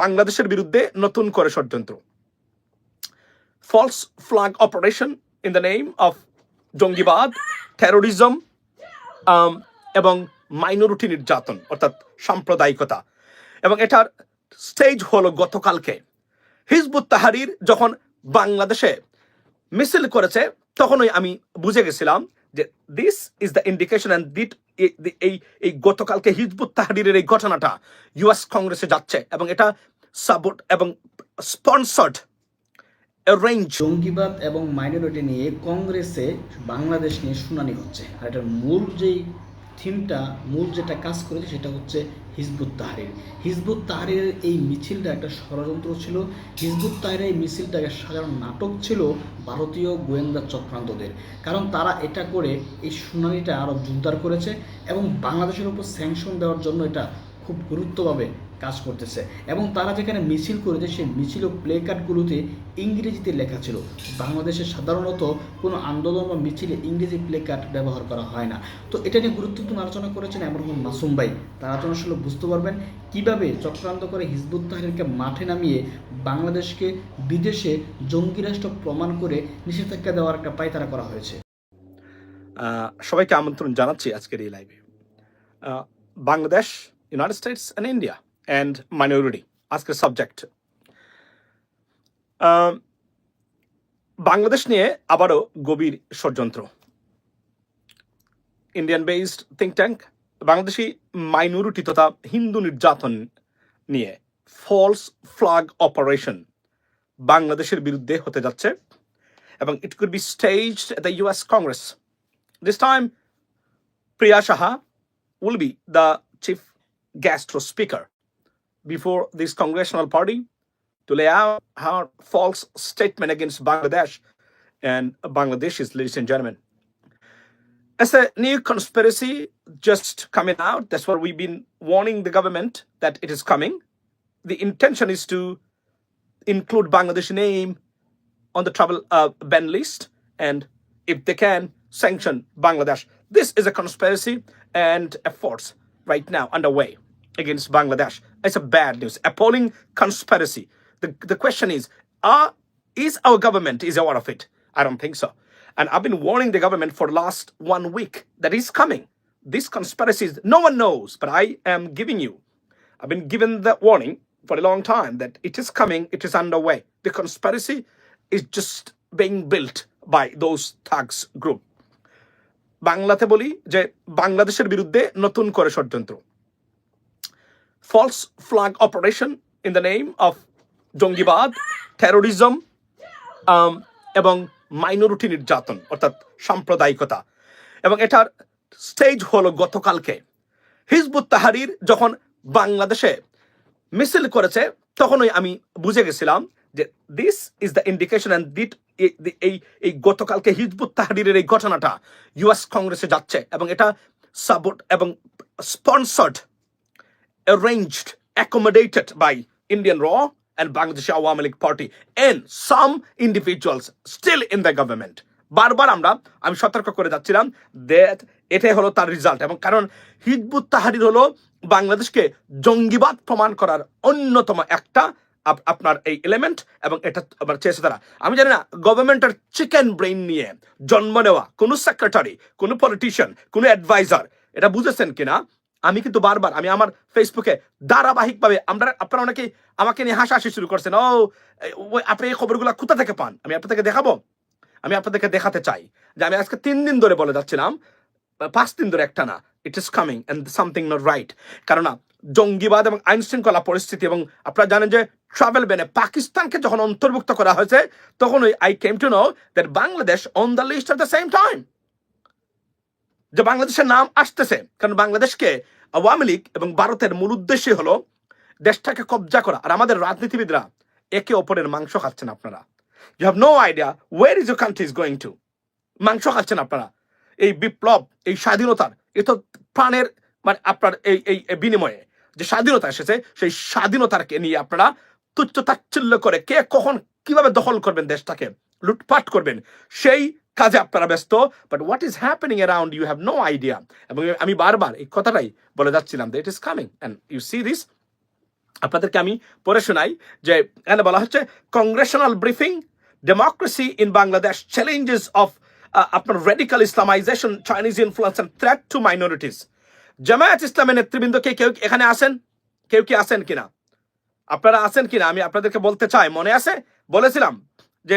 বাংলাদেশের বিরুদ্ধে নতুন করে ষড়যন্ত্র। False flag operation in the name of জঙ্গিবাদ টেরোরিজম এবং মাইনরিটি নির্যাতন, অর্থাৎ সাম্প্রদায়িকতা। এবং এটার স্টেজ হলো গতকালকে। হিজবুত তাহারির যখন বাংলাদেশে মিছিল করেছে, তখনই আমি বুঝে গেছিলাম যে this is the indication and that এই এই গতকালকে হিজবুত তাহারিরের এই ঘটনাটা ইউএস কংগ্রেসে যাচ্ছে এবং এটা সাপোর্ট এবং স্পন্সার্ড অ্যারেঞ্জ। জঙ্গিবাদ এবং মাইনরিটি নিয়ে কংগ্রেসে বাংলাদেশ নিয়ে শুনানি হচ্ছে। আর এটার মূল যেই থিমটা মূল যেটা কাজ করেছে সেটা হচ্ছে হিজবুত তাহারির। হিজবুত তাহারের এই মিছিলটা একটা ষড়যন্ত্র ছিল। হিজবুত তাহারির এই মিছিলটা একটা সাধারণ নাটক ছিল ভারতীয় গোয়েন্দা চক্রান্তদের। কারণ তারা এটা করে এই শুনানিটা আরও জোরদার করেছে এবং বাংলাদেশের উপর স্যাংশন দেওয়ার জন্য এটা খুব গুরুত্বভাবে কাজ করতেছে। এবং তারা যেখানে মিছিল করেছে, সেই মিছিল ও প্লে কার্ডগুলোতে ইংরেজিতে লেখা ছিল। বাংলাদেশে সাধারণত কোনো আন্দোলন বা মিছিলে ইংরেজি প্লে কার্ড ব্যবহার করা হয় না। তো এটা নিয়ে গুরুত্বপূর্ণ আলোচনা করেছেন এমন রহমান মাসুম ভাই। তার আলোচনা শুনলে বুঝতে পারবেন কীভাবে চক্রান্ত করে হিজবুত তাহরিরকে মাঠে নামিয়ে বাংলাদেশকে বিদেশে জঙ্গি রাষ্ট্র প্রমাণ করে নিষেধাজ্ঞা দেওয়ার একটা পায়তারা করা হয়েছে। সবাইকে আমন্ত্রণ জানাচ্ছি আজকের এই লাইভে Bangladesh United States and India and minority আজকের সাবজেক্ট বাংলাদেশ নিয়ে আবারও গভীর ষড়যন্ত্র Indian based think tank Bangladeshi minority তথা হিন্দু নির্যাতন নিয়ে ফলস ফ্ল্যাগ অপারেশন বাংলাদেশের বিরুদ্ধে হতে যাচ্ছে এবং it could be staged at the US Congress. This time, Priya Shaha will be the chief guest speaker before this congressional party to lay out her false statement against Bangladesh and Bangladeshis, ladies and gentlemen. As a new conspiracy just coming out, that's what we've been warning the government that it is coming. The intention is to include Bangladesh name on the travel uh, ban list and if they can sanction Bangladesh. This is a conspiracy and efforts right now underway against Bangladesh. It's a bad news, appalling conspiracy. The, the question is, are, is our government is aware of it? I don't think so. And I've been warning the government for last one week that is coming. This conspiracy is no one knows, but I am giving you I've been given the warning for a long time that it is coming, it is underway. The conspiracy is just being built by those thugs group. বাংলাতে বলি যে বাংলাদেশের বিরুদ্ধে নতুন করে ষড়যন্ত্র false flag operation in the name of জঙ্গিবাদ terrorism এবং মাইনরিটি নির্যাতন, অর্থাৎ সাম্প্রদায়িকতা। এবং এটার স্টেজ হলো গতকালকে। হিজবুত তাহারির যখন বাংলাদেশে মিছিল করেছে, তখনই আমি বুঝে গেছিলাম যে this is the indication and that এই এই গতকালকে হিজবুত তাহারিরের এই ঘটনাটা ইউএস কংগ্রেসে যাচ্ছে। এবং এটা সাপোর্ট এবং sponsored arranged, accommodated by Indian Raw and Bangladesh Awami League Party and some individuals still in the government. বারবার আমরা আমি সতর্ক করে যাচ্ছিলাম দ্যাট এটাই হলো তার রেজাল্ট এবং কারণ হিজবুত তাহারির হলো বাংলাদেশকে জঙ্গিবাদ প্রমাণ করার অন্যতম একটা আপ- আপনার এই এলিমেন্ট এবং এটা আবার চেয়েছে তারা আমি জানি না গভর্নমেন্টের চিকেন ব্রেইন নিয়ে জন্ম নেওয়া কোনো সেক্রেটারি কোনো পলিটিশিয়ান কোনো অ্যাডভাইজার এটা বুঝেছেন কিনা আমি কিন্তু বারবার, আমি আমার ফেসবুকে ধারাবাহিকভাবে, আমরা, আপনারা অনেকে আমাকে নিয়ে হাসাহাসি শুরু করছেন, ও, ওই আপনি এই খবরগুলো কোথা থেকে পান? আমি আপনাদেরকে দেখাবো, আমি আপনাদেরকে দেখাতে চাই যে আমি আজকে তিন দিন ধরে বলে যাচ্ছিলাম, পাঁচ দিন ধরে একটা না it is coming and something not right কেননা জঙ্গিবাদ এবং আইন শৃঙ্খলা পরিস্থিতি এবং আপনারা জানেন যে ট্রাভেল ব্যানে পাকিস্তানকে যখন অন্তর্ভুক্ত করা হয়েছে, তখন ওই I came to know that Bangladesh on the list at the same time যে বাংলাদেশের নাম আসতেছে, কারণ বাংলাদেশকে আওয়ামী লীগ এবং ভারতের মূল উদ্দেশ্যই হলো দেশটাকে কবজা করা। আর আমাদের রাজনীতিবিদরা একে অপরের মাংস খাচ্ছেন আপনারা। You have no idea where is your country is going to মাংস খাচ্ছেন আপনারা। এই বিপ্লব, এই স্বাধীনতার, এ তো প্রাণের মানে আপনার এই এই বিনিময়ে যে স্বাধীনতা এসেছে, সেই স্বাধীনতাকে নিয়ে আপনারা তুচ্ছ তাচ্ছিল্য করে কে কখন কীভাবে দখল করবেন দেশটাকে, লুটপাট করবেন, সেই কাজে আপনারা ব্যস্ত but what is happening around you have no idea এবং আমি বারবার এই কথাটাই বলে যাচ্ছিলাম it is coming and you see this আপনাদেরকে আমি পড়ে শোনাই যে, এখানে বলা হচ্ছে congressional briefing democracy in Bangladesh challenges of আপনার radical Islamization Chinese influence and threat to minorities Jamaat ইসলামের নেতৃবৃন্দ কে, কেউ এখানে আসেন কেউ কি আসেন কিনা? আপনারা আছেন কিনা? আমি আপনাদেরকে বলতে চাই, মনে আছে? বলেছিলাম যে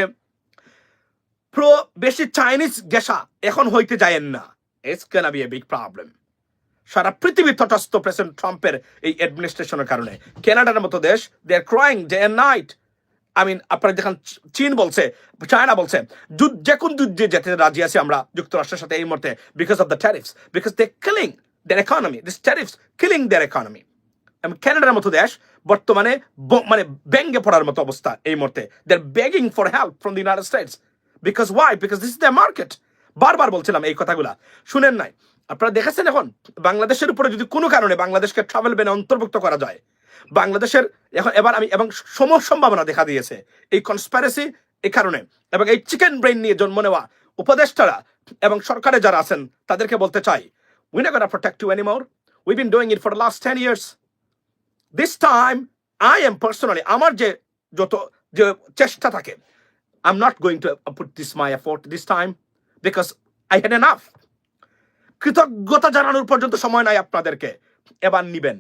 প্রো বেশি চাইনিজ গেসা এখন হইতে যায়েন না। It's can be a big problem সারা পৃথিবী তটস্থ প্রেসিডেন্ট ট্রাম্পের এই অ্যাডমিনিস্ট্রেশনের কারণে। কানাডার মতো দেশ they are crying day and night I mean আপনারা দেখেন চীন বলছে চায়না বলছে যে কোন যুদ্ধে যেতে রাজি আছি আমরা যুক্তরাষ্ট্রের সাথে এই মুহূর্তে because of the tariffs because they killing their economy this tariffs killing their economy এবং ক্যানাডার মতো দেশ বর্তমানে মানে ব্যঙ্গে পড়ার মতো অবস্থা এই মুহূর্তে। They are begging for help from the United States because why because this is the market বারবার বলছিলাম এই কথাগুলা। শুনেন নাই। আপনারা দেখেছেন এখন? বাংলাদেশের উপরে যদি কোনো কারণে বাংলাদেশকে ট্রাভেল ব্যানে অন্তর্ভুক্ত করা যায়, বাংলাদেশের এখন এবার আমি এবং সম সম্ভাবনা দেখা দিয়েছে এই কনস্পারেসি এই কারণে। এবং এই চিকেন ব্রেন নিয়ে জন্ম নেওয়া উপদেষ্টারা এবং সরকারে যারা আছেন, তাদেরকে বলতে চাই উই না gonna protect you anymore we been doing it for last ten years this time I am personally আমার যে যত যে চেষ্টা থাকে I am not going to put this my effort this time because I had enough কৃতজ্ঞতা জানানোর পর্যন্ত সময় নাই আপনাদেরকে। এবার নিবেন।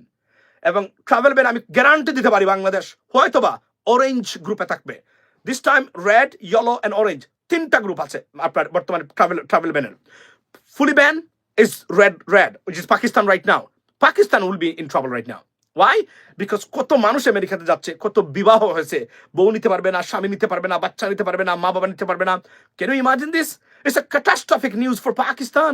এবং ট্রাভেল ব্যান আমি গ্যারান্টি দিতে পারি বাংলাদেশ। হয়তোবা অরেঞ্জ গ্রুপে থাকবে। This time red yellow and orange তিনটা গ্রুপ আছে আপনার বর্তমানে ট্রাভেল ট্রাভেল ব্যানের fully ban is red red, which is pakistan right now pakistan will be in trouble right now why because কত মানুষ আমেরিকাতে যাচ্ছে কত বিবাহ হয়েছে বউ নিতে পারবে না স্বামী নিতে পারবে না বাচ্চা নিতে পারবে না মা বাবা নিতে পারবে না you imagine this it's a catastrophic news for pakistan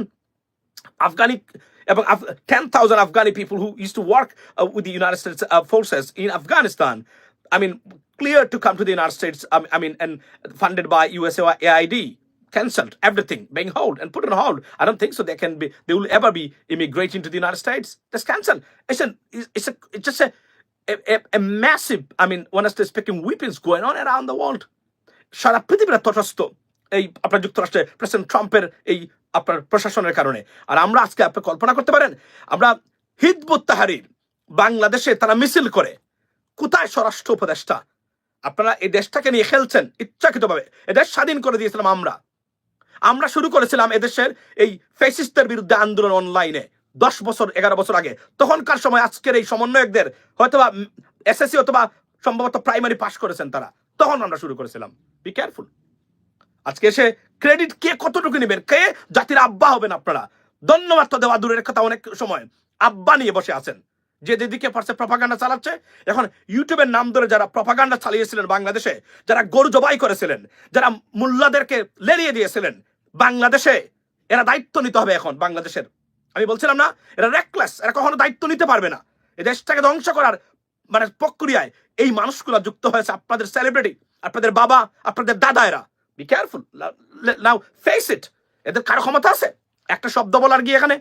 Afghani about Af- 10,000 Afghani people who used to work uh, with the United States uh, forces in Afghanistan. I mean, clear to come to the United States. Um, I mean, cancelled everything, being hold and put on hold. I don't think so. They can be. They will ever be immigrating to the United States. That's cancelled. It's an. It's a. It's just a. A, a, a massive. I mean, start speaking, weapons going on around the world. সারা পৃথিবীর তটস্থ এই আপনার যুক্তরাষ্ট্রে president ট্রাম্পের এই আপনার প্রশাসনের কারণে আর আমরা আজকে আপনি কল্পনা করতে পারেন আমরা হিজবুত তাহারির বাংলাদেশে তারা মিছিল করে কোথায় স্বরাষ্ট্র উপদেষ্টা আপনারা এই দেশটাকে নিয়ে খেলছেন ইচ্ছাকৃতভাবে এদেশ স্বাধীন করে দিয়েছিলাম আমরা আমরা শুরু করেছিলাম এদেশের এই ফেসিস্টের বিরুদ্ধে আন্দোলন অনলাইনে দশ বছর, এগারো বছর আগে। তখনকার সময় আজকের এই সমন্বয়কদের হয়তোবা এসএসসি অথবা সম্ভবত প্রাইমারি পাশ করেছেন তারা। তখন আমরা শুরু করেছিলাম। বি কেয়ারফুল আজকে এসে ক্রেডিট কে কতটুকু নেবেন? কে? জাতির আব্বা হবেন আপনারা। ধন্যবাদ তো দেওয়া দূরের কথা অনেক সময়। আব্বা নিয়ে বসে আছেন। যে যেদিকে পারছে প্রপাগান্ডা চালাচ্ছে, এখন ইউটিউবের নাম ধরে যারা প্রপাগান্ডা চালিয়েছিলেন বাংলাদেশে, যারা গরু জবাই করেছিলেন, যারা মোল্লাদেরকে লেরিয়ে দিয়েছিলেন বাংলাদেশে, এরা দায়িত্ব নিতে হবে এখন বাংলাদেশের। আমি বলছিলাম না, এরা রেকলেস এরা কখনো দায়িত্ব নিতে পারবে না। এই দেশটাকে ধ্বংস করার মানে প্রক্রিয়ায় এই মানুষগুলো যুক্ত হয়েছে আপনাদের সেলিব্রিটি আপনাদের বাবা, আপনাদের দাদা এরা। Be careful now face it এদের কারও ক্ষমতা আছে? একটা শব্দ বলার গিয়ে এখানে?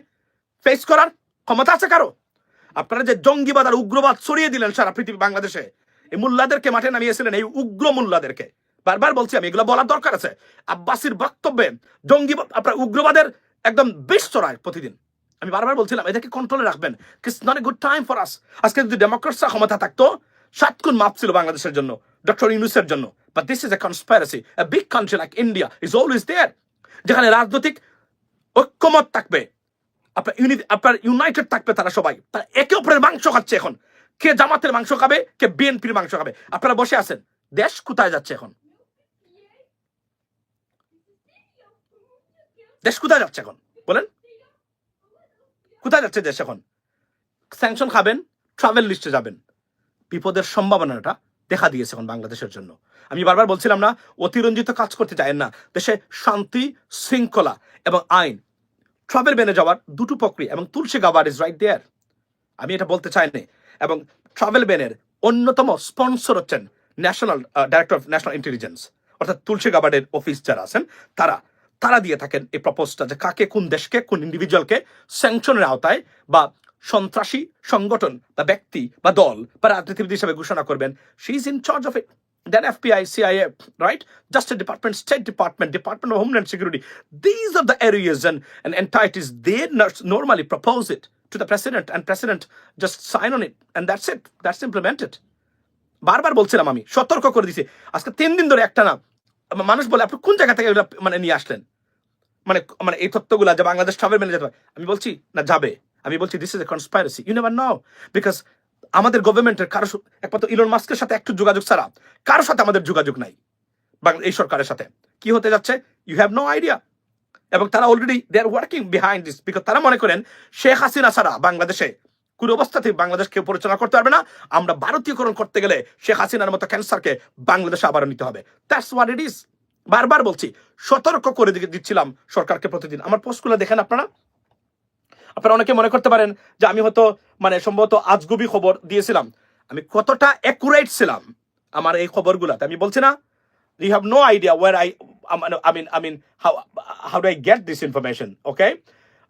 ফেস করার ক্ষমতা আছে কারও? আপনারা যে জঙ্গিবাদ আর উগ্রবাদ ছড়িয়ে দিলেন সারা পৃথিবী বাংলাদেশে, এই মুল্লাদেরকে মাঠে নামিয়েছিলেন এই উগ্র মুল্লাদেরকে। বারবার বলছি আমি, এগুলো বলার দরকার আছে। আব্বাসির বক্তব্যে জঙ্গি আপনার উগ্রবাদের একদম বেশ চড়ায় প্রতিদিন। আমি বারবার বলছিলাম, এদেরকে কন্ট্রোলে রাখবেন। It's not a good time for us আজকে যদি ডেমোক্রেটসরা ক্ষমতা থাকতো, সাত গুণ মাপ ছিল বাংলাদেশের জন্য, ডক্টর ইউনুসের জন্য। But this is a conspiracy a big country like India is always there যেখানে রাজনৈতিক ঐক্যমত থাকবে। আপনার ইউনি আপনার ইউনাইটেড থাকবে তারা সবাই। তারা একে অপরের মাংস খাচ্ছে এখন। কে জামাতের মাংস খাবে, কে বিএনপির মাংস খাবে। আপনারা বসে আছেন। দেশ কোথায় যাচ্ছে এখন? দেশ কোথায় যাচ্ছে এখন? বলেন। কোথায় যাচ্ছে দেশ এখন? স্যাংশন খাবেন ট্রাভেল লিস্টে যাবেন। বিপদের সম্ভাবনাটা দেখা দিয়েছে এখন বাংলাদেশের জন্য। আমি বারবার বলছিলাম না, অতিরঞ্জিত কাজ করতে চায় না। দেশে শান্তি, শৃঙ্খলা এবং আইন ট্রাভেল বেনে যাওয়ার দুটো প্রক্রিয়া এবং তুলসী গাবার ইজ রাইট দেয়ার আমি এটা বলতে চাইনি এবং ট্রাভেল বেনের অন্যতম স্পন্সর হচ্ছেন national director of national intelligence অর্থাৎ তুলসী গাবার্ডের অফিস যারা আছেন, তারা তারা দিয়ে থাকেন এই প্রপোজটা যে কাকে কোন দেশকে, কোন ইন্ডিভিজুয়ালকে স্যাংশনের আওতায় বা সন্ত্রাসী সংগঠন বা ব্যক্তি বা দল বা রাজনীতিবিদ হিসেবে ঘোষণা করবেন। She is in charge of it then FBI, CIA, right? Justice Department, State Department, Department of Homeland Security. These are the areas and, and entities they normally propose it to the president, and president just sign on it, and that's it. That's implemented. বারবার বলছিলাম আমি সতর্ক করে দিছি আজকে তিন দিন ধরে একটা না মানুষ বলে আপনি কোন জায়গা থেকে মানে নিয়ে আসলেন মানে মানে এই তথ্যগুলা যে বাংলাদেশ ট্রাভেল মেনে যেতে পারে আমি বলছি না যাবে আমি বলছি this is a conspiracy you never know because আমাদের গভর্নমেন্টের কারও একমাত্র ইলন মাস্কের সাথে একটু যোগাযোগ ছাড়া কারও সাথে আমাদের যোগাযোগ নাই। এই সরকারের সাথে। কি হতে যাচ্ছে? ইউ হ্যাভ নো আইডিয়া এবং তারা already they are working behind this because তারা মনে করেন, শেখ হাসিনা ছাড়া বাংলাদেশে কোনো অবস্থাতেই বাংলাদেশ কেউ পরিচালনা করতে পারবে না। আমরা ভারতীয়করণ করতে গেলে শেখ হাসিনার মতো ক্যান্সারকে বাংলাদেশে আবারও নিতে হবে। দ্যাটস হোয়াট ইট ইজ বারবার বলছি, সতর্ক করে দিচ্ছিলাম সরকারকে প্রতিদিন। আমার পোস্টগুলো দেখেন আপনারা। আপনারা অনেকে মনে করতে পারেন যে আমি হয়তো মানে সম্ভবত আজগুবি খবর দিয়েছিলাম। আমি কতটা অ্যাকুরেট ছিলাম আমার এই খবরগুলাতে? আমি বলছি না no idea where I, I mean, I mean, I mean, how, how do I get this information, okay?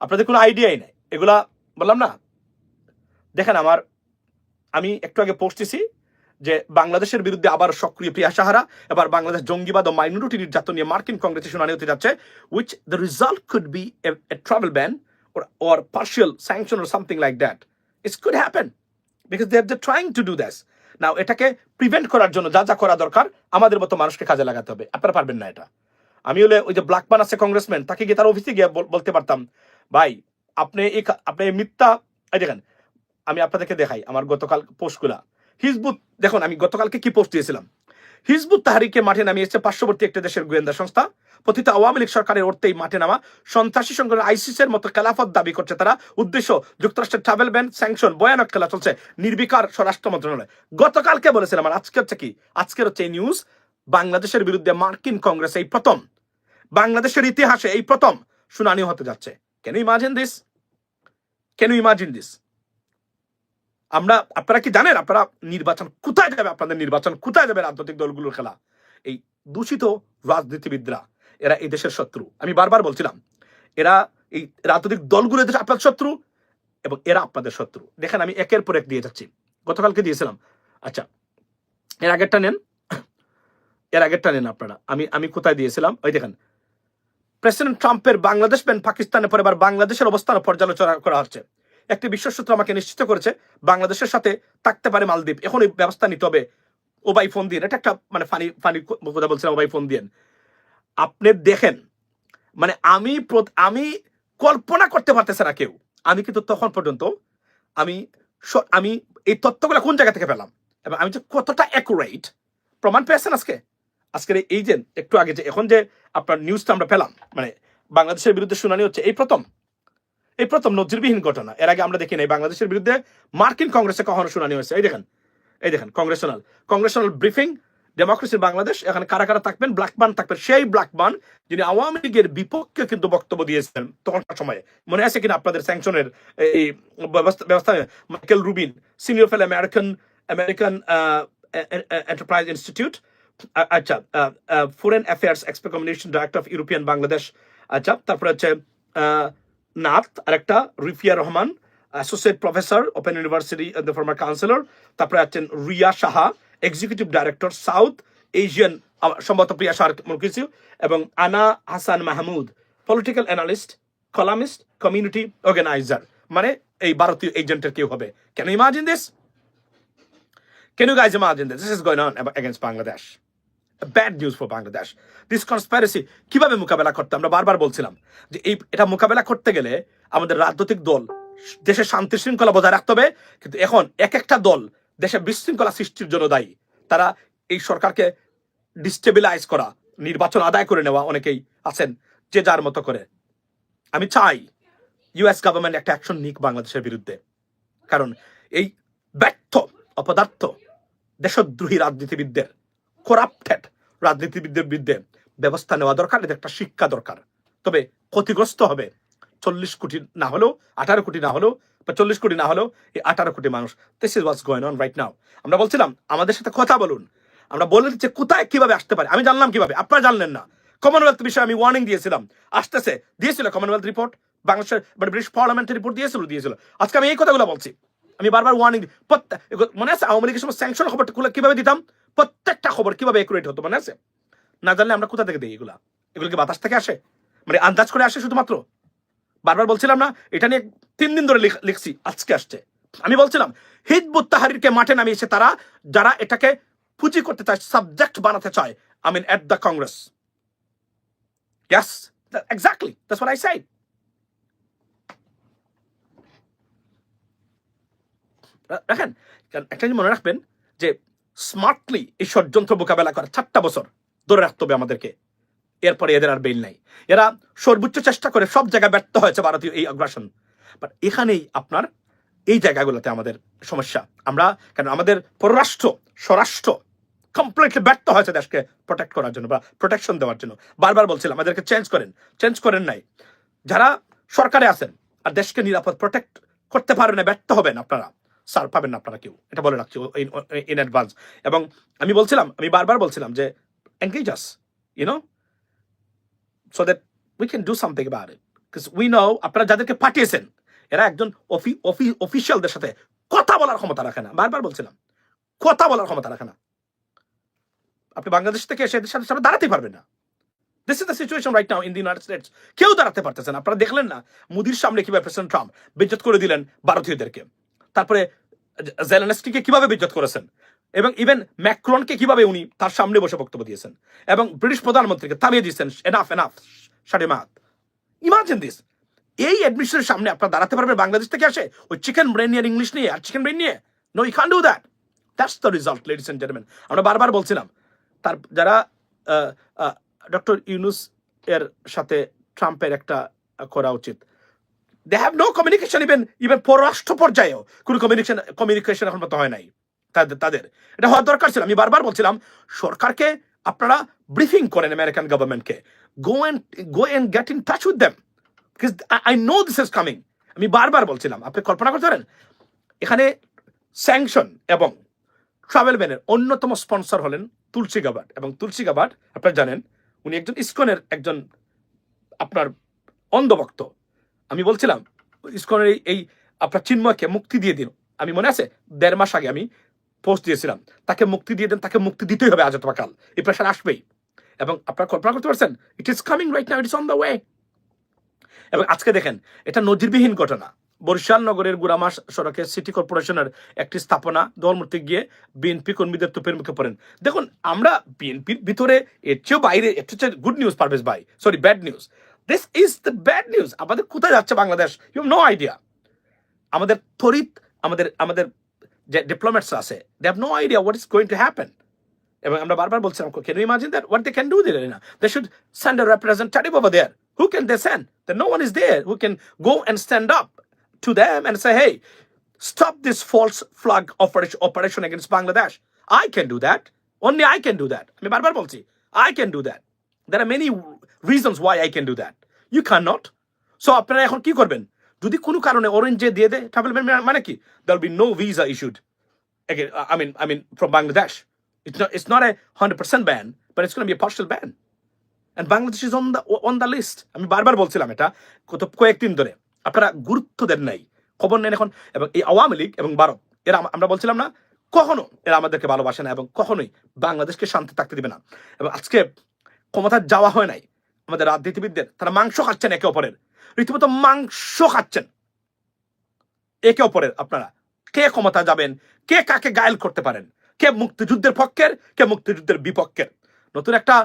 আপনাদের কোনো আইডিয়াই নেই। এগুলা বললাম না। দেখেন আমার আমি একটু আগে দিছি যে বাংলাদেশের বিরুদ্ধে আবার সক্রিয় প্রিয়া সাহারা এবার বাংলাদেশ জঙ্গিবাদ ও মাইনরিটি নির্যাতন নিয়ে মার্কিন কংগ্রেসে শুনানি হতে যাচ্ছে which the result could be a travel ban or or partial sanction or something like that. It could happen because they're, they're trying to do this. Now এটাকে প্রিভেন্ট করার জন্য যা যা করা দরকার আমাদের মতো মানুষকে কাজে লাগাতে হবে আপনারা পারবেন না এটা আমি হলে ওই যে ব্ল্যাকম্যান আছে কংগ্রেসম্যান তাকে গিয়ে তার অফিসে গিয়ে বল- বলতে পারতাম ভাই আপনি এই আপনি মিথ্যা এই দেখেন আমি আপনাদেরকে দেখাই আমার গতকাল পোস্টগুলা হিজবুত দেখুন আমি গতকালকে কি পোস্ট দিয়েছিলাম হিজবুত তাহারিকে মাঠে নামিয়েছে পার্শ্ববর্তী একটা দেশের গোয়েন্দা সংস্থা। পতিত আওয়ামী লীগ সরকারের অর্থেই মাঠে নামা সন্ত্রাসী সংগঠন আইসিসের মতো খেলাফত দাবি করছে তারা। উদ্দেশ্য, যুক্তরাষ্ট্রের ট্রাভেল ব্যান স্যাংশন ভয়ানক খেলা চলছে নির্বিকার স্বরাষ্ট্র মন্ত্রণালয়। গতকালকে বলেছিলাম, আর আজকে হচ্ছে কি? আজকের হচ্ছে এই নিউজ বাংলাদেশের বিরুদ্ধে মার্কিন কংগ্রেস এই প্রথম। বাংলাদেশের ইতিহাসে এই প্রথম শুনানি হতে যাচ্ছে। Can imagine this can imagine this আমরা, আপনারা কি জানেন, আপনারা নির্বাচন কোথায় যাবে, আপনাদের নির্বাচন কোথায় যাবে রাজনৈতিক দলগুলোর খেলা? এই দূষিত রাজনীতিবিদরা, এরা এই দেশের শত্রু। আমি বারবার বলছিলাম, এরা এই রাজনৈতিক দলগুলো দেশ আপনার শত্রু এবং এরা আপনাদের শত্রু। দেখেন, আমি একের পর এক দিয়ে যাচ্ছি। গতকালকে দিয়েছিলাম। আচ্ছা এর আগেরটা নেন। এর আগেরটা নেন আপনারা। আমি আমি কোথায় দিয়েছিলাম? ওই দেখেন, প্রেসিডেন্ট ট্রাম্পের বাংলাদেশ ব্যান পাকিস্তানের পরে এবার বাংলাদেশের অবস্থান পর্যালোচনা করা হচ্ছে। একটি বিশ্বসূত্র আমাকে নিশ্চিত করেছে, বাংলাদেশের সাথে থাকতে পারে মালদ্বীপ। এখন এই ব্যবস্থা নিতে হবে। ওবাই ফোন দিয়ে এটা একটা মানে ফানি ফানি কথা বলছিলাম, ওবাই ফোন দিয়ে আপনি দেখেন মানে আমি আমি কল্পনা করতে পারতেছে না কেউ। আমি কিন্তু তখন পর্যন্ত, আমি আমি এই তথ্যগুলো কোন জায়গা থেকে পেলাম? এবং আমি যে কতটা অ্যাকুরেট প্রমাণ পেয়েছেন আজকে? আজকের এই যে, একটু আগে যে, এখন যে আপনার নিউজটা আমরা পেলাম মানে বাংলাদেশের বিরুদ্ধে শুনানি হচ্ছে, এই প্রথম। এই প্রথম নজিরবিহীন ঘটনা। এর আগে আমরা দেখি নাই, বাংলাদেশের বিরুদ্ধে মার্কিন কংগ্রেসে কখনো শুনানি হয়েছে। এই দেখেন এই দেখেন কংগ্রেশনাল কংগ্রেশনাল ব্রিফিং ডেমোক্রেসির বাংলাদেশ, এখানে কারা কারা থাকবেন? ব্ল্যাকবান থাকবেন। সেই ব্ল্যাকবান যিনি আওয়ামী লীগের বিপক্ষে কিন্তু বক্তব্য দিয়েছেন তখনকার সময়ে। মনে আছে কিনা আপনাদের স্যাংশনের এই ব্যবস্থা Michael Rubin senior fellow American American Enterprise Institute আচ্ছা foreign affairs এক্সপে communication director of European Bangladesh আচ্ছা তারপরে হচ্ছে নাথ, আরেকটা Rifia Rahman associate professor open university the former councillor তারপরে আছেন Riya Saha executive director South Asian সম্ভবত প্রিয়া সার কিছু এবং আনা Hasan Mahmud political analyst columnist community organizer মানে এই ভারতীয় এজেন্টের কেউ হবে can imagine this imagine this? This is going on ab- against Bangladesh. Bad news for Bangladesh. This conspiracy কীভাবে মোকাবেলা করতে? আমরা বারবার বলছিলাম যে এই এটা মোকাবেলা করতে গেলে আমাদের রাজনৈতিক দল দেশের শান্তি শৃঙ্খলা বজায় রাখতে হবে, কিন্তু এখন এক একটা দল দেশে বিশৃঙ্খলা সৃষ্টির জন্য দায়ী। তারা এই সরকারকে ডিস্টেবিলাইজ করা, নির্বাচন আদায় করে নেওয়া অনেকেই আছেন, যে যার মতো করে। আমি চাই ইউএস গভর্নমেন্ট একটা অ্যাকশন নিক বাংলাদেশের বিরুদ্ধে। কারণ এই ব্যর্থ, অপদার্থ, দেশদ্রোহী রাজনীতিবিদদের করাপ্টেড রাজনীতিবিদদের বিরুদ্ধে ব্যবস্থা নেওয়া দরকার, এদের একটা শিক্ষা দরকার। তবে ক্ষতিগ্রস্ত হবে চল্লিশ কোটি না হলেও, আঠারো কোটি না হলেও, বা চল্লিশ কোটি না হলেও এই আঠারো কোটি মানুষ। This is what's going on right now আমরা বলছিলাম, আমাদের সাথে কথা বলুন। আমরা বলে দিচ্ছি কোথায় কীভাবে আসতে পারে। আমি জানলাম কীভাবে, আপনারা জানলেন না। কমনওয়েলথ বিষয়ে আমি ওয়ার্নিং দিয়েছিলাম। আসতেছে, দিয়েছিল কমনওয়েলথ রিপোর্ট বাংলাদেশের মানে ব্রিটিশ পার্লামেন্টের রিপোর্ট দিয়েছিল দিয়েছিল। আজকে আমি এই কথাগুলো বলছি। আমি বারবার ওয়ার্নিং মনে আছে আওয়ামী লীগের সময় স্যাংশন খবরটা খুলে কীভাবে দিতাম? প্রত্যেকটা খবর কীভাবে একুরেট হতো, মনে আছে? না জানলে আমরা কোথা থেকে দিই এগুলা? এগুলো কি বাতাস থেকে আসে? মানে আন্দাজ করে আসে শুধুমাত্র? বারবার বলছিলাম না, এটা নিয়ে তিন দিন ধরে লিখ- লিখছি, আজকে আসছে। আমি বলছিলাম, হিজবুত তাহারিরকে মাঠে নামিয়েছে তারা, যারা এটাকে পুঁজি করতে চায় সাবজেক্ট বানাতে চায় I mean at the Congress yes exactly that's what I দেখেন একটা জিনিস মনে রাখবেন যে স্মার্টলি এই ষড়যন্ত্র মোকাবেলা করা, চারটা বছর ধরে রাখতে হবে আমাদেরকে। এরপরে এদের আর বেল নাই। এরা সর্বোচ্চ চেষ্টা করে সব জায়গায় ব্যর্থ হয়েছে ভারতীয় এই আগ্রাসন বাট এখানেই আপনার এই জায়গাগুলোতে আমাদের সমস্যা। আমরা, কেন আমাদের পররাষ্ট্র, স্বরাষ্ট্র কমপ্লিটলি ব্যর্থ হয়েছে দেশকে প্রোটেক্ট করার জন্য বা প্রোটেকশন দেওয়ার জন্য। বারবার বলছিলাম, আমাদেরকে চেঞ্জ করেন। চেঞ্জ করেন নাই। যারা সরকারে আছেন আর দেশকে নিরাপদ প্রোটেক্ট করতে পারবেন ব্যর্থ হবেন আপনারা। সার পাবেন না আপনারা কেউ। এটা বলে রাখছি ইন অ্যাডভান্স এবং আমি বলছিলাম, আমি বারবার বলছিলাম যে engage us you know so that we can do something because we know আপনারা যাদেরকে পাঠিয়েছেন, এরা একজন অফিসিয়ালদের সাথে কথা বলার ক্ষমতা রাখে না। বারবার বলছিলাম, কথা বলার ক্ষমতা রাখে না। আপনি বাংলাদেশ থেকে এসে এদের সাথে সামনে দাঁড়াতে পারবেন না। This is the situation right now in the United States কেউ দাঁড়াতে পারতেছে না। আপনারা দেখলেন না মোদির সামনে কীভাবে প্রেসিডেন্ট ট্রাম্প বেজ্জত করে দিলেন ভারতীয়দেরকে। তারপরে জেলেনস্কিকে কীভাবে বেজ্জত করেছেন? এবং ইভেন ম্যাক্রনকে কীভাবে উনি তার সামনে বসে বক্তব্য দিয়েছেন? এবং ব্রিটিশ প্রধানমন্ত্রীকে থামিয়ে দিয়েছেন এনাফ এনাফ সাড়ে মাত ইমাজিন দিস এই অ্যাডমিশনের সামনে আপনারা দাঁড়াতে পারবেন বাংলাদেশ থেকে আসে ওই চিকেন ব্রেন নিয়ে ইংলিশ নিয়ে, আর চিকেন ব্রেন নিয়ে? নো ই খান do that that's the result ladies and gentleman আমরা বারবার বলছিলাম, তার, যারা ডক্টর ইউনুস এর সাথে ট্রাম্পের একটা করা উচিত they have no communication even even পররাষ্ট্র পর্যায়েও কোনো কমিউনিকেশন কমিউনিকেশন এখন মতো হয় নাই। তাদের তাদের। এটা হওয়ার দরকার ছিল। আমি বারবার বলছিলাম, সরকারকে আপনারা ব্রিফিং করেন আমেরিকান গভর্নমেন্টকে go and go and get in touch with because I know this is coming আমি বারবার বলছিলাম, আপনি কল্পনা করতে পারেন? এখানে স্যাংশন এবং ট্রাভেল ব্যানের অন্যতম স্পন্সর হলেন তুলসী গাবাট এবং তুলসী গাবাট আপনারা জানেন, উনি একজন ইসকনের একজন আপনার অন্ধভক্ত। আমি বলছিলাম, ইসকনের এই- আপনার চিন্ময়কে মুক্তি দিয়ে দিন। আমি মনে আছে, দেড় মাস আগে আমি পোস্ট দিয়েছিলাম, তাকে মুক্তি দিয়ে দেন, তাকে মুক্তি দিতেই হবে আজ অথবা কাল এই প্রেশার আসবেই। এবং আপনারা কল্পনা করতে পারছেন it is coming right now it is on the way এবং আজকে দেখেন, এটা নজিরবিহীন ঘটনা। বরিশাল নগরের গুড়ামাস সড়কে সিটি কর্পোরেশনের একটি স্থাপনা দলমূর্তি গিয়ে বিএনপি কর্মীদের তোপের মুখে পড়েন। দেখুন, আমরা বিএনপির ভিতরে, এর চেয়েও বাইরে এটা হচ্ছে গুড নিউজ পারভেজ ভাই sorry bad news this is the bad news আমাদের কোথায় যাচ্ছে বাংলাদেশ ইউ নো আইডিয়া আমাদের তরিত আমাদের আমাদের যে ডিপ্লোমেটস আছে they have no idea what is going to happen এবং আমরা বারবার বলছিলাম can you imagine that what they can do there না they should send a representative over there who can they send that no one is there who can go and stand up to them and say, hey, stop this false flag operation, operation against Bangladesh. I can do that. Only I can do that. আমি বারবার বলছি I can do that. There are many reasons I can do that you You not so আপনারা এখন কি করবেন? যদি কোনো কারণে অরেঞ্জে দিয়ে দেয় ট্রাভেল মানে কি? There be no no visa issued. Again I mean I mean, from Bangladesh. It's not it's not a 100% ban, but it's going to be a partial ban. And Bangladesh is on আমি বারবার বলছিলাম এটা, কত, কয়েকদিন ধরে। আপনারা গুরুত্ব দেন নাই। খবর নেন এখন। এবং এই আওয়ামী লীগ এবং ভারত, এরা আমরা বলছিলাম না, কখনো এরা আমাদেরকে ভালোবাসে না এবং কখনোই বাংলাদেশকে শান্তি থাকতে দিবে না। এবং আজকে ক্ষমতা যাওয়া হয় নাই। আমাদের রাজনীতিবিদদের, তারা মাংস খাচ্ছেন একে অপরের। রীতিমতো মাংস খাচ্ছেন একে অপরের আপনারা। কে ক্ষমতা যাবেন, কে কাকে গায়েল করতে পারেন? কে মুক্তিযুদ্ধের পক্ষের, কে মুক্তিযুদ্ধের বিপক্ষের? নতুন একটা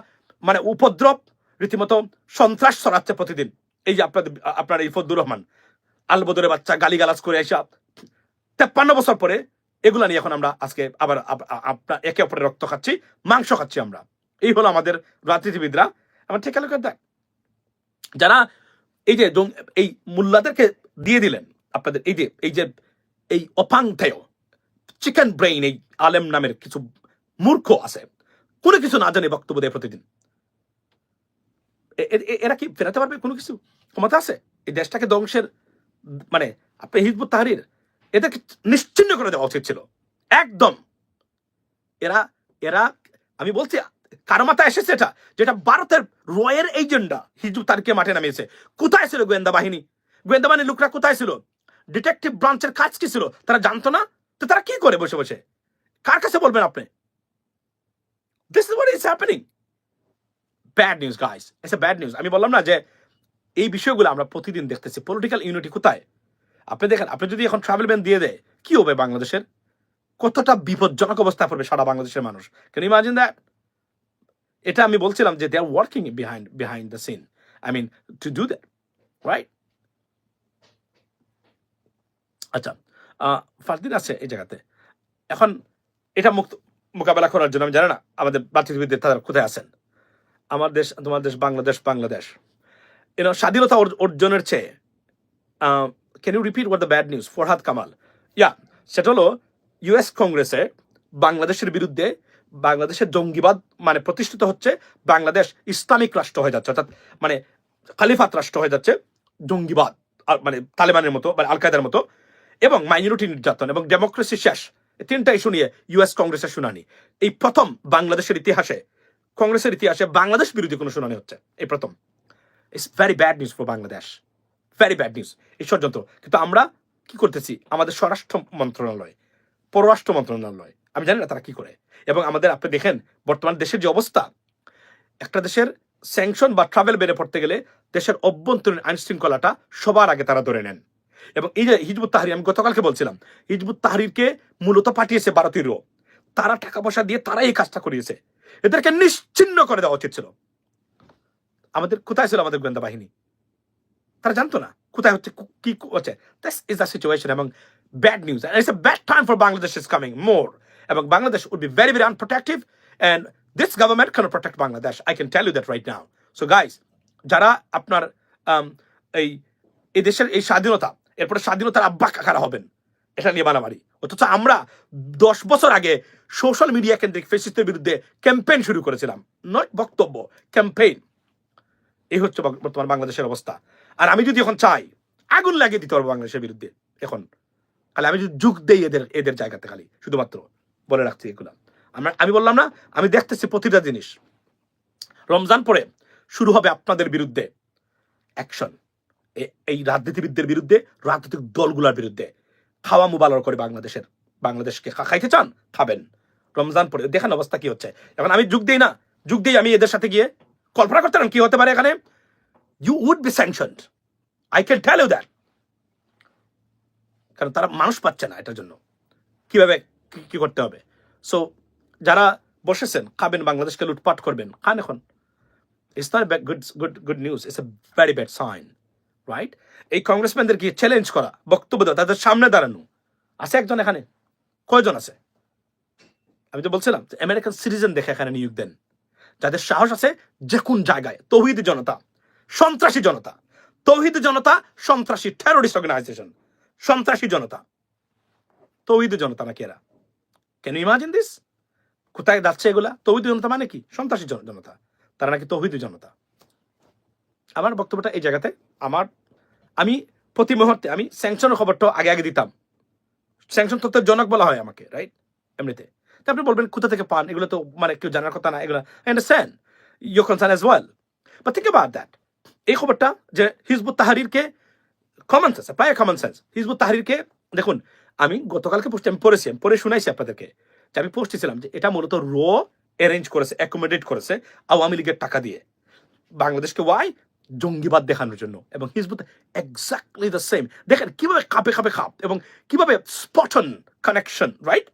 মানে উপদ্রব, রীতিমতো সন্ত্রাস ছড়াচ্ছে প্রতিদিন। এই যে আপনাদের, আপনার এই ফদ্দুর রহমান, আলবদরের বাচ্চা গালিগালাজ করে এসে তেপ্পান্ন বছর পরে এগুলা নিয়ে এখন আমরা আজকে আবার আপনার একে অপরের রক্ত খাচ্ছি, মাংস খাচ্ছি আমরা। এই হলো আমাদের রাজনীতিবিদরা আমার ঠিক দেখ যারা এই যে এই মোল্লাদেরকে দিয়ে দিলেন, আপনাদের এই যে এই যে, এই অপাংথেয় চিকেন ব্রেইন এই আলেম নামের কিছু মূর্খ আছে, কোনো কিছু না জানে বক্তব্য দেয় প্রতিদিন। এরা কি ফেরাতে পারবে কোনো কিছু? ক্ষমতা আছে? এই দেশটাকে ধ্বংসের মানে আপনি হিজবুত তাহারির, এদেরকে নিশ্চিন্ন করে দেওয়া উচিত ছিল। একদম। এরা এরা আমি বলছি কারও মাথায় এসেছে এটা, যেটা ভারতের রয়ের এজেন্ডা। হিজু তারিখকে মাঠে নামিয়েছে। কোথায় ছিল গোয়েন্দা বাহিনী? গোয়েন্দা বাহিনীর লোকরা কোথায় ছিল? ডিটেকটিভ ব্রাঞ্চের কাজ কি ছিল? তারা জানতো না? তো তারা কি করে বসে বসে? কার কাছে বলবেন আপনি? This is what is happening bad news guys it's bad news আমি বললাম না যে এই বিষয়গুলো আমরা প্রতিদিন দেখতেছি। পলিটিক্যাল ইউনিটি কোথায়? আপনি দেখেন, আপনি যদি এখন ট্রাভেল ব্যান দিয়ে দেয়, কি হবে বাংলাদেশের? কতটা বিপজ্জনক অবস্থা পড়বে সারা বাংলাদেশের মানুষ। ক্যান ইমাজিন দ্যাট এটা আমি বলছিলাম যে they are working behind behind the scene I mean to do that right আচ্ছা ফারদিন আছে এই জায়গাতে। এখন এটা মুক্ত, মোকাবেলা করার জন্য, আমি জানি না, আমাদের বাতিলবিদদের তারা কোথায় আছেন? আমার দেশ, তোমার দেশ বাংলাদেশ বাংলাদেশ। ইউনো স্বাধীনতা অর্জ- অর্জনের চেয়ে can you repeat war the bad news Farhad Kamal yeah সেটা হলো ইউএস কংগ্রেসে বাংলাদেশের বিরুদ্ধে বাংলাদেশের জঙ্গিবাদ মানে প্রতিষ্ঠিত হচ্ছে বাংলাদেশ ইসলামিক রাষ্ট্র হয়ে যাচ্ছে, অর্থাৎ মানে খালিফাত রাষ্ট্র হয়ে যাচ্ছে জঙ্গিবাদ মানে তালেবানের মতো মানে আল কায়দার মতো এবং মাইনরিটি নির্যাতন এবং ডেমোক্রেসি শেষ। তিনটা ইস্যু নিয়ে ইউএস কংগ্রেসের শুনানি। এই প্রথম বাংলাদেশের ইতিহাসে, কংগ্রেসের ইতিহাসে বাংলাদেশ বিরোধী কোনো শুনানি হচ্ছে, এই প্রথম। It's very bad news for Bangladesh very bad news এই ষড়যন্ত্র। কিন্তু আমরা কি করতেছি? আমাদের স্বরাষ্ট্র মন্ত্রণালয়, পররাষ্ট্র মন্ত্রণালয় আমি জানি না তারা কি করে। এবং আমাদের আপনি দেখেন, বর্তমান দেশের যে অবস্থা, একটা দেশের স্যাংশন বা ট্রাভেল বেড়ে পড়তে গেলে দেশের অভ্যন্তরীণ আইন শৃঙ্খলাটা সবার আগে তারা ধরে নেন। এবং এই যে হিজবুত তাহারি আমি গতকালকে বলছিলাম, হিজবুত তাহারিরকে মূলত পাঠিয়েছে ভারতীয় তারা টাকা পয়সা দিয়ে তারাই এই কাজটা করিয়েছে। এদেরকে নিশ্চিন্ন করে দেওয়া উচিত ছিল। আমাদের কোথায় ছিল আমাদের গোয়েন্দা বাহিনী? তারা জানতো না কোথায় হচ্ছে, কি হচ্ছে। দিস ইজ দ্য সিচুয়েশন এবং bad news it's a bad time for Bangladesh is coming more এবং Bangladesh would be very very unprotective and this government can protect Bangladesh I can tell you that right now so guys যারা আপনার um, এই এই দেশের এই স্বাধীনতা এরপরে স্বাধীনতার আব্বা কাকারা হবেন এটা নিয়ে মারামারি। অথচ আমরা দশ বছর আগে সোশ্যাল মিডিয়া কেন্দ্রিক ফেসিস্টের বিরুদ্ধে ক্যাম্পেইন শুরু করেছিলাম। নয় বক্তব্য ক্যাম্পেইন এই হচ্ছে বর্তমান বাংলাদেশের অবস্থা। আর আমি যদি এখন চাই আগুন লাগিয়ে দিতে পারব বাংলাদেশের বিরুদ্ধে এখন। খালি আমি যদি যুগ দেই এদের এদের জায়গাতে খালি শুধুমাত্র। বলে রাখছি এগুলা। আমরা আমি বললাম না, আমি দেখতেছি প্রতিটা জিনিস। রমজান পরে শুরু হবে আপনাদের বিরুদ্ধে অ্যাকশন এই রাজনীতিবিদদের বিরুদ্ধে, রাজনৈতিক দলগুলোর বিরুদ্ধে। খাওয়া মুবালর করে বাংলাদেশের বাংলাদেশকে খাইতে চান, খাবেন। রমজান পরে দেখেন অবস্থা কি হচ্ছে। এখন আমি যুগ দিই না, যুগ দিই আমি এদের সাথে গিয়ে কল্পনা করতে পারেন কি হতে পারে এখানে। You would be sanctioned I can tell you that কারণ তারা মানুষ পাচ্ছে না এটার জন্য। কীভাবে কি- করতে হবে? সো যারা বসেছেন, খাবেন, বাংলাদেশকে লুটপাট করবেন, খান এখন। It's not good good good news it's a very bad sign right এই কংগ্রেসম্যানদেরকে চ্যালেঞ্জ করা, বক্তব্য দেওয়া, তাদের সামনে দাঁড়ানো। আছে একজন এখানে? কয়জন আছে? আমি তো বলছিলাম আমেরিকান সিটিজেন দেখে এখানে নিয়োগ দেন। যাদের সাহস আছে যে কোন জায়গায়, তৌহিদ জনতা, সন্ত্রাসী জনতা। তৌহিদ জনতা, সন্ত্রাসী টেরোরিস্ট অর্গানাইজেশন সন্ত্রাসী জনতা। তৌহিদ জনতা নাকি এরা? কেন ইমাজিন দিস কোথায় যাচ্ছে এগুলা? তৌহিদ জনতা মানে কি? সন্ত্রাসী জন- জনতা। তারা নাকি তৌহিদ জনতা। আমার বক্তব্যটা এই জায়গাতে আমার আমি প্রতি মুহূর্তে আমি স্যাংশনের খবরটা আগে আগে দিতাম। স্যাংশন তত্ত্বের জনক বলা হয় আমাকে রাইট এমনিতে। তা আপনি বলবেন, কোথা থেকে পান? এগুলো তো মানে কেউ জানার কথা না, এগুলো understand you concern as well but think about that এই খবরটা যে হিজবুত তাহারিরকে কমন সেন্স প্রায় কমন সেন্স হিজবুত তাহারিরকে দেখুন আমি গতকালকে পোস্ট আমি পড়েছি, আমি শুনাইছি আপনাদেরকে যে আমি পোস্ট ছিলাম যে এটা মূলত র অ্যারেঞ্জ করেছে অ্যাকোমোডেট করেছে আওয়ামী লীগের টাকা দিয়ে। বাংলাদেশকে ওয়াই জঙ্গিবাদ দেখানোর জন্য। এবং হিজবুত এক্স্যাক্টলি দ্য সেম দেখেন কীভাবে খাপে খাপে খাপ এবং কীভাবে স্পটন কানেকশন রাইট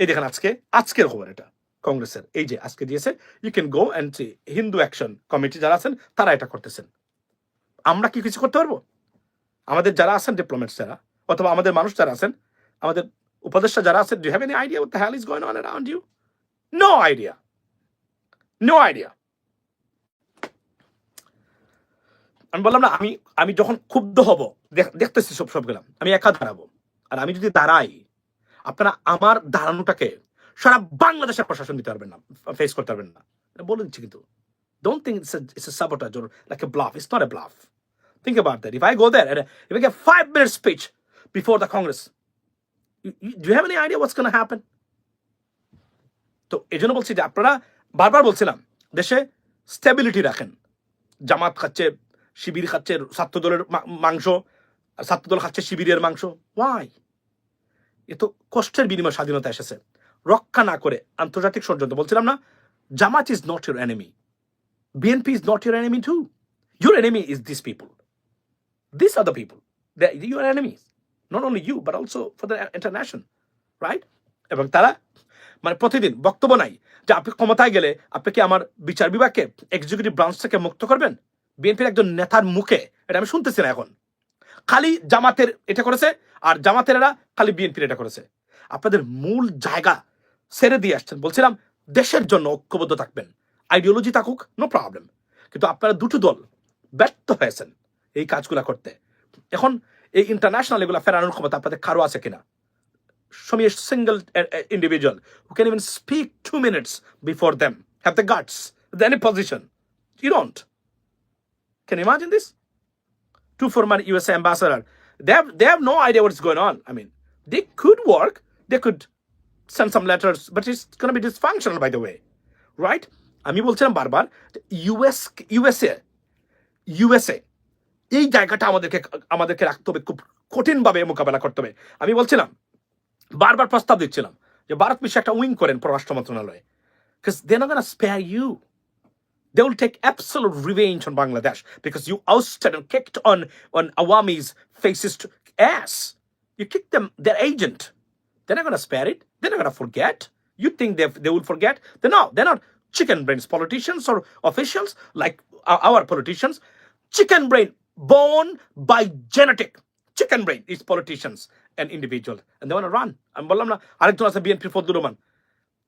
এই দেখেন আজকে, আজকের খবর এটা কংগ্রেসের। এই যে আজকে দিয়েছে you can go and see Hindu action committee যারা আছেন, তারা এটা করতেছেন। আমরা কি কিছু করতে পারব? আমাদের যারা আছেন ডিপ্লোমেটস যারা অথবা আমাদের মানুষ যারা আছেন, আমাদের উপদেষ্টা যারা আছেন do have any idea what the hell is going on around you? No idea. No idea. আমি বললাম না, আমি আমি যখন ক্ষুব্ধ হব দেখতেছি সব সব গেলাম আমি একা দাঁড়াবো। আর আমি যদি দাঁড়াই, আপনারা আমার দাঁড়ানোটাকে সারা বাংলাদেশের প্রশাসন দিতে পারবেন না ফেস করতে পারবেন না। বলে দিচ্ছি কিন্তু। Don't think it's it's a sabotage or like a bluff. It's not a bluff. Think about that. If I go there and if I get five minute speech before the Congress. Do you have any idea what's going to happen? তো এই জন্য বলছি যে আপনারা বারবার বলছিলাম, দেশে stability রাখেন। জামাত খাচ্ছে, শিবির খাচ্ছে ছাত্র দলের মা- মাংস ছাত্র দল খাচ্ছে শিবিরের মাংস। ওয়াই এ তো কষ্টের বিনিময়ে স্বাধীনতা এসেছে। রক্ষা না করে আন্তর্জাতিক ষড়যন্ত্র। বলছিলাম না, Jamaat is not your enemy BNP is not your enemy too your enemy is this people this are the people your enemies not only you, but also for the international right এবং তারা মানে প্রতিদিন বক্তব্য নাই যে আপনি ক্ষমতায় গেলে আপনি কি আমার বিচার বিভাগকে এক্সিকিউটিভ ব্রাঞ্চ থেকে মুক্ত করবেন? বিএনপির একজন নেতার মুখে, এটা আমি শুনতেছি না এখন। খালি জামাতের এটা করেছে, আর জামাতের এরা খালি বিএনপির এটা করেছে। আপনাদের মূল জায়গা ছেড়ে দিয়ে আসছেন। বলছিলাম, দেশের জন্য ঐক্যবদ্ধ থাকবেন। আইডিওলজি থাকুক নো প্রবলেম কিন্তু আপনারা দুটো দল ব্যর্থ হয়েছেন এই কাজগুলা করতে। এখন এই ইন্টারন্যাশনাল এগুলা ফেরানোর ক্ষমতা আপনাদের কারও আছে কিনা uh, uh, individual who can even speak two minutes before them, have the guts, the any position. You don't. Can you imagine this? Two former USA ambassador, they have they have no idea what's going on. I mean, they could work, they could send some letters, but it's going be dysfunctional, by the way, right? আমি বলছিলাম বারবার US USA USA এই জায়গাটা আমাদেরকে আমাদেরকে রাখতে হবে খুব কঠিনভাবে মোকাবেলা করতে হবে আমি বলছিলাম বারবার প্রস্তাব দিচ্ছিলাম যে ভারত বিশ্বে একটা উইং করেন পররাষ্ট্র মন্ত্রণালয়ে because they're not going to spare you. They will take absolute revenge on Bangladesh because you ousted and kicked on on Awami's fascist ass. You kicked them, their agent. They're not going to spare it. They're not going to forget. You think they they will forget? They're not. They're not chicken brains politicians or officials like our, our politicians. Chicken brain born by genetic. Chicken brain is politicians and individuals. And they want to run. আমি বললাম না, আরেকজন আছে বিএনপির ফজলুর রহমান।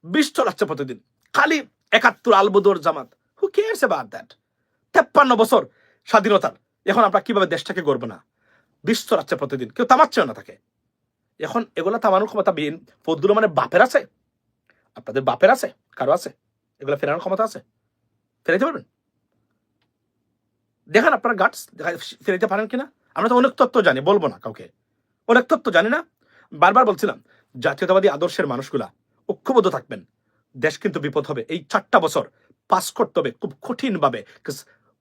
বিশ চলাচ্ছে প্রতিদিন। খালি একাত্তর Albadr Jamaat. Who cares about that তেপ্পান্ন বছর স্বাধীনতার। এখন আমরা কীভাবে দেশটাকে গড়বো না? বিশ চলাচ্ছে প্রতিদিন। কেউ তামাচ্ছেও না তাকে। এখন এগুলো তামানোর ক্ষমতা বিএন ফজলুর রহমানের বাপের আছে। আপনাদের বাপের আছে, কারও আছে। এগুলো ফেরানোর ক্ষমতা আছে। ফেরাইতে পারবেন? দেখেন আপনারা গাটস ফেরাইতে পারেন কিনা আমরা তো অনেক তত্ত্ব জানি বলব না কাউকে অনেক তত্ত্ব জানি না বারবার বলছিলাম জাতীয়তাবাদী আদর্শের মানুষগুলা ঐক্যবদ্ধ থাকবেন দেশ কিন্তু বিপদ হবে এই চারটা বছর পাস করতে হবে খুব কঠিন ভাবে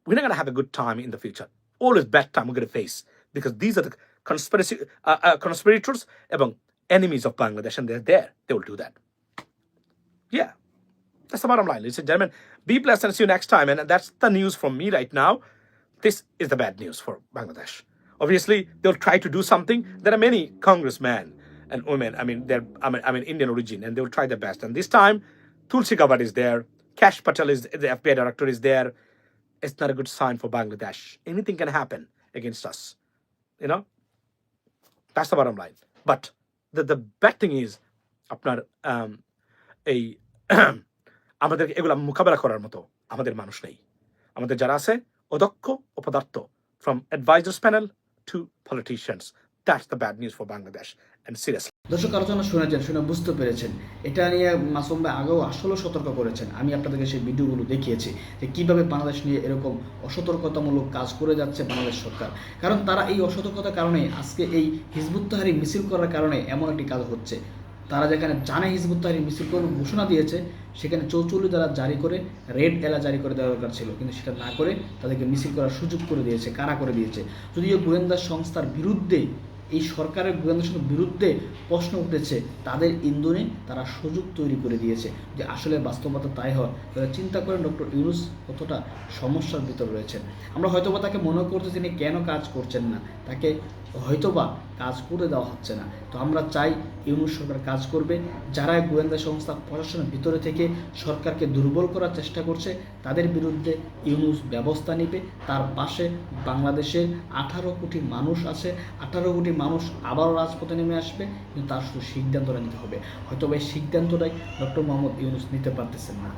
we're not going to have a good time in the future. Always bad time we're going to face because these are the conspiracy uh, uh, conspirators এবং enemies of Bangladesh and they're there. They will do that. Yeah. That's the bottom line, ladies and gentlemen. Be blessed and see you next time. And that's the news from me right now. This is the bad news for Bangladesh. Obviously, they'll try to do something. There are many congressmen and women, I mean, they're I mean, I mean Indian origin, and they will try their best. And this time, Tulsi Gabbard is there, Cash Patel is the FBI director is there. It's not a good sign for Bangladesh. Anything can happen against us. You know? That's the bottom line. But the, the bad thing is আপনার um, এই আমাদের এগুলা মোকাবেলা করার মতো আমাদের মানুষ নেই আমাদের যারা আছে অদক্ষ অপদার্থ from advisers panel to politicians that's the bad news for Bangladesh and seriously দর্শক আলোচনা শুনেছেন শুনে বুঝতে পেরেছেন। এটা নিয়ে মাসুম ভাই আগেও আসলেও সতর্ক করেছেন। আমি আপনাদেরকে সেই ভিডিওগুলো দেখিয়েছি যে কীভাবে বাংলাদেশ নিয়ে এরকম অসতর্কতামূলক কাজ করে যাচ্ছে বাংলাদেশ সরকার। কারণ তারা এই অসতর্কতার কারণে আজকে এই হিজবুত তাহারি মিছিল করার কারণে এমন একটি কাজ হচ্ছে। তারা যেখানে জানে হিজবুত তাহারি মিছিল করবে ঘোষণা দিয়েছে, সেখানে চৌচল্লিশ দ্বারা জারি করে, রেড এলা জারি করে দেওয়া দরকার ছিল। কিন্তু সেটা না করে তাদেরকে মিছিল করার সুযোগ করে দিয়েছে, কারা করে দিয়েছে? যদিও গোয়েন্দা সংস্থার বিরুদ্ধে, এই সরকারের গোয়েন্দা সংস্থার বিরুদ্ধে প্রশ্ন উঠেছে, তাদের ইন্ধনে তারা সুযোগ তৈরি করে দিয়েছে। যে আসলে বাস্তবতা তাই হয় তারা চিন্তা করেন ডক্টর ইউনুস কতটা সমস্যার ভিতর রয়েছেন। আমরা হয়তোবা তাকে মনে করতে তিনি কেন কাজ করছেন না, তাকে হয়তোবা কাজ করে দেওয়া হচ্ছে না। তো আমরা চাই ইউনুস সরকার কাজ করবে। যারা গোয়েন্দা সংস্থা প্রশাসনের ভিতরে থেকে সরকারকে দুর্বল করার চেষ্টা করছে, তাদের বিরুদ্ধে ইউনুস ব্যবস্থা নেবে। তার পাশে বাংলাদেশের আঠারো কোটি মানুষ আছে। আঠারো কোটি মানুষ আবারও রাজপথে নেমে আসবে। কিন্তু তার শুধু সিদ্ধান্তটা নিতে হবে। হয়তো এই সিদ্ধান্তটাই ডক্টর মোহাম্মদ ইউনুস নিতে পারতেছেন না।